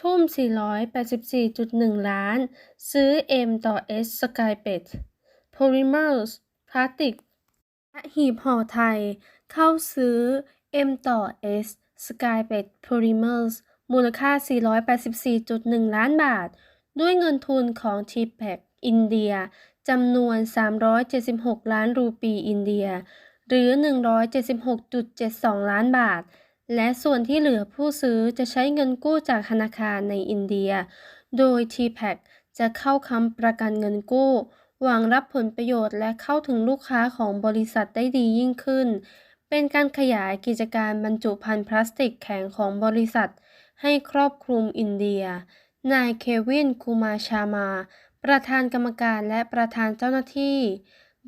ทุ่ม 484.1 ล้าน ซื้อ M ต่อ S Skybet Polymers พลาสติกและหีบห่อไทย เข้าซื้อ M ต่อ S Skybet Polymers มูลค่า 484.1 ล้านบาท ด้วยเงินทุนของ TPEC อินเดียจำนวน 376 ล้านรูปีอินเดีย หรือ 176.72 ล้านบาท และส่วนที่เหลือผู้ซื้อจะใช้เงินกู้จากธนาคารในอินเดีย โดย TPEC จะเข้าค้ำประกันเงินกู้ หวังรับผลประโยชน์และเข้าถึงลูกค้าของบริษัทได้ดียิ่งขึ้น เป็นการขยายกิจการบรรจุภัณฑ์พลาสติกแข็งของบริษัท ให้ครอบคลุมอินเดีย นายเควินคูมาชามา ประธานกรรมการและประธานเจ้าหน้าที่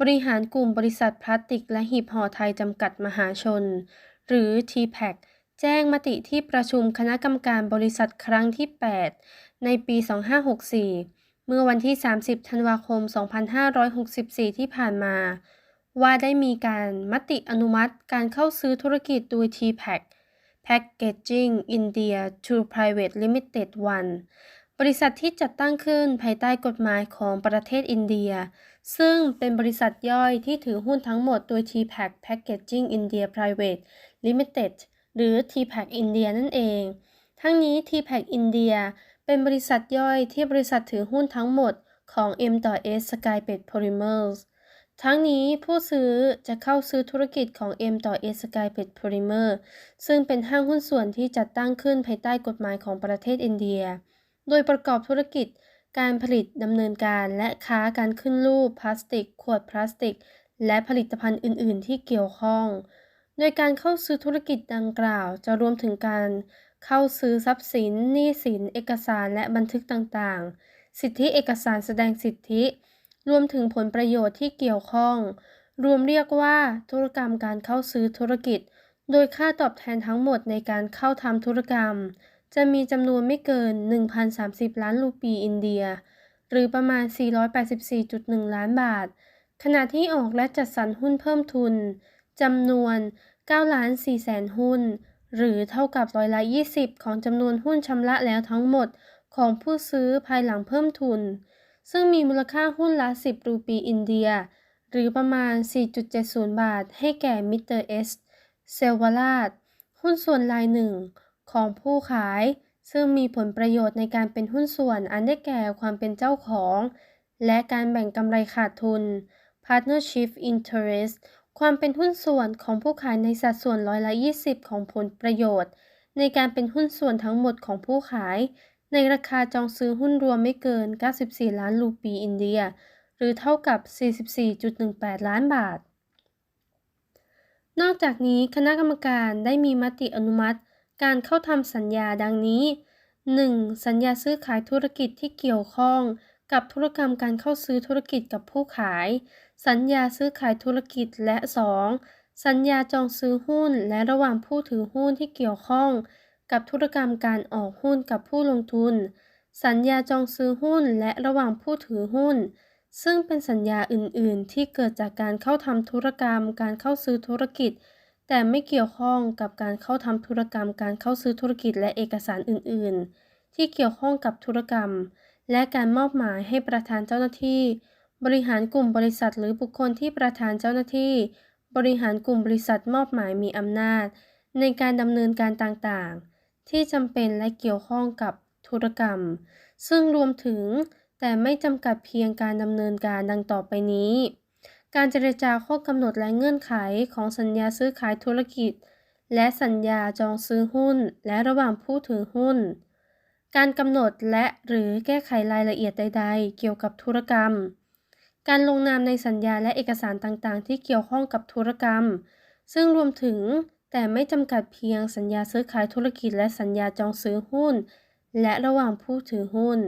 บริหารกลุ่มบริษัทพลาสติกและหีบห่อไทยจำกัดมหาชน หรือ TPEC แจ้งมติที่ประชุมคณะกรรมการบริษัทครั้งที่ 8 ในปี 2564 เมื่อวันที่ 30 ธันวาคม 2564 ที่ผ่านมา ว่าได้มีการมติอนุมัติการเข้าซื้อธุรกิจโดย TPEC Packaging India to Private Limited 1 บริษัทที่จัดตั้งขึ้นภายใต้กฎหมายของประเทศอินเดีย ซึ่งเป็นบริษัทย่อยที่ถือหุ้นทั้งหมดโดย TPEC Packaging India Private Limited หรือ TPEC India นั่นเอง ทั้งนี้ TPEC India เป็นบริษัทย่อยที่บริษัทถือหุ้นทั้งหมดของ M.S Skybet Polymers ทั้งนี้ผู้ซื้อจะเข้าซื้อธุรกิจของ M ต่อ S Skybet Polymer ซึ่งเป็นห้างหุ้นส่วนที่จัดตั้งขึ้นภายใต้กฎหมายของประเทศอินเดีย โดยประกอบธุรกิจ การผลิตดำเนินการและค้าการขึ้นรูปพลาสติก ขวดพลาสติก และผลิตภัณฑ์อื่น ๆ ที่เกี่ยวข้อง โดยการเข้าซื้อธุรกิจดังกล่าวจะรวมถึงการเข้าซื้อทรัพย์สินหนี้สิน เอกสารและบันทึกต่างๆ สิทธิเอกสารแสดงสิทธิ รวมถึงผลประโยชน์ที่เกี่ยวข้อง รวมเรียกว่าธุรกรรมการเข้าซื้อธุรกิจ โดยค่าตอบแทนทั้งหมดในการเข้าทำธุรกรรม จะมีจำนวนไม่เกิน 1,030 ล้านรูปีอินเดีย หรือประมาณ 484.1 ล้านบาท ขณะที่ออกและจัดสรรหุ้นเพิ่มทุน จำนวน9ล้าน4แสนหุ้น หรือเท่ากับร้อยละ 20 ของจำนวนหุ้นชำระแล้วทั้งหมดของผู้ซื้อภายหลังเพิ่มทุน ซึ่งมีมูลค่าหุ้นละ 10 รูปีอินเดีย หรือประมาณ 4.70 บาท ให้แก่มิสเตอร์เอสเซลวาราดหุ้นส่วนรายหนึ่งของผู้ขาย ซึ่งมีผลประโยชน์ในการเป็นหุ้นส่วนอันได้แก่ความเป็นเจ้าของ และการแบ่งกำไรขาดทุน Partnership Interest ความเป็นหุ้นส่วนของผู้ขายในสัดส่วนร้อยละ 20 ของผลประโยชน์ ในการเป็นหุ้นส่วนทั้งหมดของผู้ขาย ในราคาจองซื้อหุ้นรวมไม่เกิน 94 ล้านรูปีอินเดีย หรือเท่ากับ 44.18 ล้านบาท นอกจากนี้คณะกรรมการได้มีมติอนุมัติ การเข้าทำสัญญาดังนี้ 1. สัญญาซื้อขายธุรกิจที่เกี่ยวข้อง กับธุรกรรมการเข้าซื้อธุรกิจกับผู้ขาย สัญญาซื้อขายธุรกิจและ 2. สัญญาจองซื้อหุ้นและระหว่างผู้ถือหุ้นที่เกี่ยวข้อง กับธุรกรรมการออกหุ้นกับผู้ลงทุน สัญญาจองซื้อหุ้นและระหว่างผู้ถือหุ้น ซึ่งเป็นสัญญาอื่น ๆ ที่เกิดจากการเข้าทำธุรกรรมการเข้าซื้อธุรกิจ แต่ไม่เกี่ยวข้องกับการเข้าทำธุรกรรมการเข้าซื้อธุรกิจและเอกสารอื่น ๆ ที่เกี่ยวข้องกับธุรกรรม และการมอบหมายให้ประธานเจ้าหน้าที่ บริหารกลุ่มบริษัทหรือบุคคลที่ประธานเจ้าหน้าที่ บริหารกลุ่มบริษัทมอบหมายมีอำนาจ ในการดำเนินการต่างๆ ที่จำเป็นและเกี่ยวข้องกับธุรกรรม ซึ่งรวมถึงแต่ไม่จำกัดเพียงการดำเนินการดังต่อไปนี้ การเจรจาข้อกำหนดและเงื่อนไขของสัญญาซื้อขายธุรกิจ และสัญญาจองซื้อหุ้น และระหว่างผู้ถือหุ้น การกำหนดและหรือแก้ไขรายละเอียดใด ๆ เกี่ยวกับธุรกรรม การลงนามในสัญญาและเอกสารต่างๆ ที่เกี่ยวข้องกับธุรกรรม ซึ่งรวมถึงแต่ไม่จำกัดเพียงสัญญาซื้อขายธุรกิจและสัญญาจองซื้อหุ้น และระหว่างผู้ถือหุ้น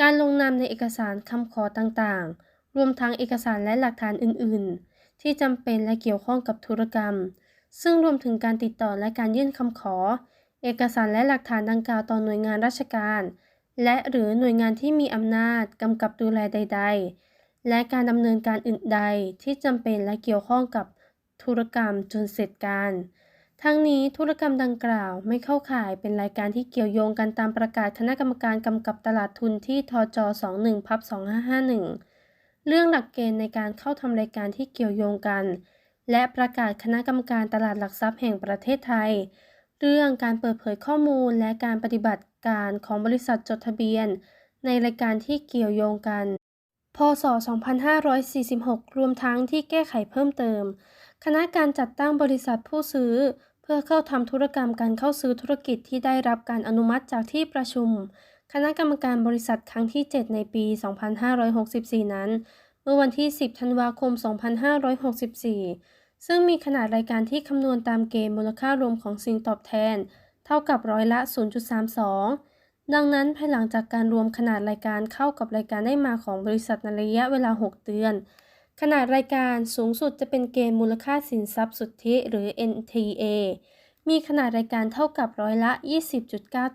การลงนามในเอกสารคำขอต่างๆ รวมทั้งเอกสารและหลักฐานอื่น ๆ ที่จำเป็นและเกี่ยวข้องกับธุรกรรม ซึ่งรวมถึงการติดต่อและการยื่นคำขอ เอกสารและหลักฐานดังกล่าวต่อหน่วยงานราชการ และหรือหน่วยงานที่มีอำนาจกำกับดูแลใด ๆ และการดำเนินการอื่นใดที่จำเป็นและเกี่ยวข้องกับธุรกรรมจนเสร็จการ ทั้งนี้ธุรกรรมดังกล่าวไม่เข้าข่ายเป็นรายการที่เกี่ยวโยงกันตามประกาศคณะกรรมการกำกับตลาดทุนที่ทจ21พับ2551 เรื่องหลักเกณฑ์ในการเข้าทำรายการที่เกี่ยวโยงกัน และประกาศคณะกรรมการตลาดหลักทรัพย์แห่งประเทศไทย เรื่องการเปิดเผยข้อมูลและการปฏิบัติการของบริษัทจดทะเบียน ในรายการที่เกี่ยวโยงกัน พศ 2546 รวมทั้งที่แก้ไขเพิ่มเติม คณะการจัดตั้งบริษัทผู้ซื้อ เพื่อเข้าทำธุรกรรมการเข้าซื้อธุรกิจที่ได้รับการอนุมัติจากที่ประชุม คณะกรรมการบริษัทครั้งที่ 7 ในปี 2564 นั้น เมื่อวันที่ 10 ธันวาคม 2564 ซึ่งมีขนาดรายการที่คำนวณตามเกณฑ์มูลค่ารวมของสิ่งตอบแทน เท่ากับร้อยละ 0.32 ดังนั้นภายหลังจากการรวมขนาดรายการเข้ากับรายการได้มาของบริษัทในระยะเวลา 6 เดือน ขนาดรายการสูงสุดจะเป็นเกณฑ์มูลค่าสินทรัพย์สุทธิหรือ NTA มีขนาดรายการเท่ากับร้อยละ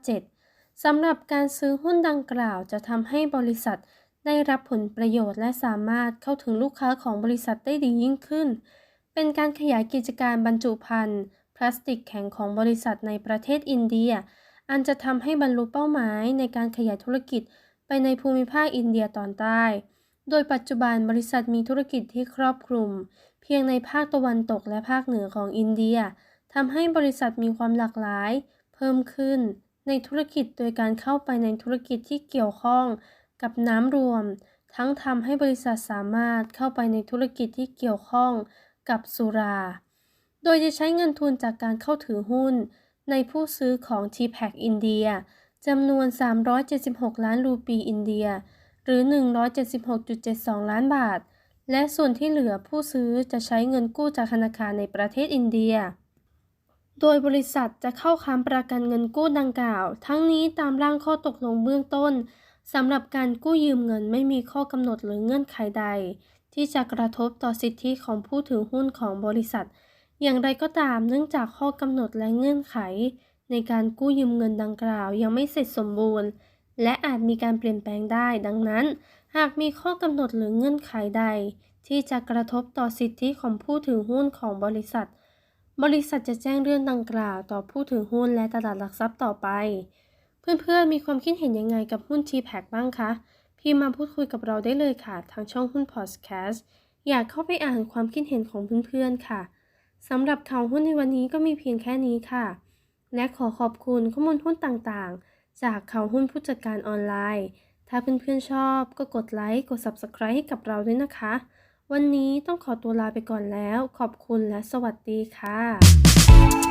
20.97 สำหรับการซื้อหุ้นดังกล่าวจะทำให้บริษัทได้รับผลประโยชน์และสามารถเข้าถึงลูกค้าของบริษัทได้ดียิ่งขึ้น เป็นการขยายกิจการบรรจุภัณฑ์พลาสติกแข็งของบริษัทในประเทศอินเดีย อันจะทำให้บรรลุเป้าหมายในการขยายธุรกิจไปในภูมิภาคอินเดียตอนใต้ โดยปัจจุบันบริษัทมีธุรกิจที่ครอบคลุม เพียงในภาคตะวันตกและภาคเหนือของอินเดียทำให้บริษัทมีความหลากหลาย เพิ่มขึ้น ในธุรกิจโดยการเข้าไปในธุรกิจที่เกี่ยวข้องกับน้ำรวม ทั้งทำให้บริษัทสามารถเข้าไปในธุรกิจที่เกี่ยวข้อง กับสุรา โดยจะใช้เงินทุนจากการเข้าถือหุ้น ในผู้ซื้อของ t p a c อินเดียจำนวน 376 ล้านรูปีอินเดีย หรือ 176.72 ล้านบาท และส่วนที่เหลือผู้ซื้อจะใช้เงินกู้จากธนาคารในประเทศอินเดีย โดยบริษัทจะเข้าค้ำประกันเงินกู้ดังกล่าว ทั้งนี้ตามร่างข้อตกลงเบื้องต้นสำหรับการกู้ยืมเงินไม่มีข้อกำหนดหรือเงื่อนไขใด ที่จะกระทบต่อสิทธิของผู้ถือหุ้นของบริษัท อย่างไรก็ตามเนื่องจากข้อกำหนดและเงื่อนไข ในการกู้ยืมเงินดังกล่าวยังไม่เสร็จสมบูรณ์ และอาจมีการเปลี่ยนแปลงได้ ดังนั้น หากมีข้อกำหนดหรือเงื่อนไขใด ที่จะกระทบต่อสิทธิของผู้ถือหุ้นของบริษัท บริษัทจะแจ้งเรื่องดังกล่าวต่อผู้ถือหุ้นและตลาดหลักทรัพย์ต่อไป เพื่อนๆมีความคิดเห็นยังไงกับหุ้น t p a c บ้างคะ พิมพ์มาพูดคุยกับเราได้เลยค่ะ ทางช่องหุ้นพอดแคสต์อยากเข้าไปอ่านความคิดเห็นของเพื่อนๆค่ะสำหรับข่าวหุ้นในวันนี้ก็มีเพียงแค่นี้ค่ะ และขอขอบคุณข้อมูลหุ้นต่างๆ จากข่าวหุ้นผู้จัดการออนไลน์ ถ้าเพื่อนๆชอบก็กดไลค์กด Subscribe ให้กับเราด้วยนะคะ วันนี้ต้องขอตัวลาไปก่อนแล้ว ขอบคุณและสวัสดีค่ะ